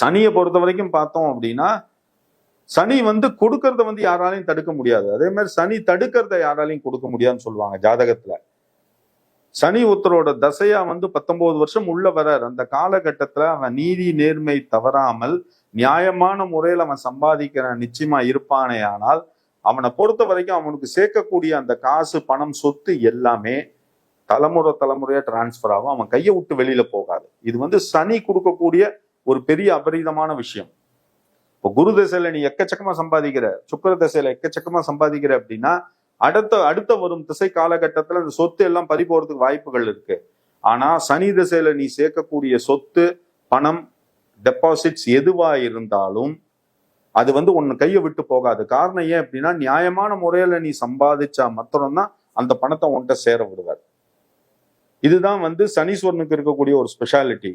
சனியை பொறுத்த வரைக்கும் பார்த்தோம் அப்படின்னா சனி வந்து கொடுக்கறத வந்து யாராலையும் தடுக்க முடியாது. அதே மாதிரி சனி தடுக்கிறத யாராலையும் கொடுக்க முடியாதுன்னு சொல்லுவாங்க ஜாதகத்துல. சனி ஒருத்தரோட தசையா வந்து பத்தொன்பது வருஷம் உள்ள வரார். அந்த காலகட்டத்துல அவன் நீதி நேர்மை தவறாமல் நியாயமான முறையில் அவன் சம்பாதிக்கிற நிச்சயமா இருப்பானே ஆனால் அவனை பொறுத்த வரைக்கும் அவனுக்கு சேர்க்கக்கூடிய அந்த காசு பணம் சொத்து எல்லாமே தலைமுறை தலைமுறையா டிரான்ஸ்ஃபர் ஆகும். அவன் கையை விட்டு வெளியில போகாது. இது வந்து சனி கொடுக்கக்கூடிய ஒரு பெரிய அபரீதமான விஷயம். இப்போ குரு தசையில நீ எக்கச்சக்கமா சம்பாதிக்கிற சுக்கர திசையில எக்கச்சக்கமா சம்பாதிக்கிற அப்படின்னா அடுத்த அடுத்த வரும் திசை காலகட்டத்துல அந்த சொத்து எல்லாம் பறி போறதுக்கு வாய்ப்புகள் இருக்கு. ஆனா சனி திசையில நீ சேர்க்கக்கூடிய சொத்து பணம் டெபாசிட்ஸ் எதுவா இருந்தாலும் அது வந்து உன்னை கையை விட்டு போகாது. காரணம் ஏன் அப்படின்னா நியாயமான முறையில நீ சம்பாதிச்சா மாத்திரம்தான் அந்த பணத்தை உன்கிட்ட சேர விடுவார். இதுதான் வந்து சனீஸ்வரனுக்கு இருக்கக்கூடிய ஒரு ஸ்பெஷாலிட்டி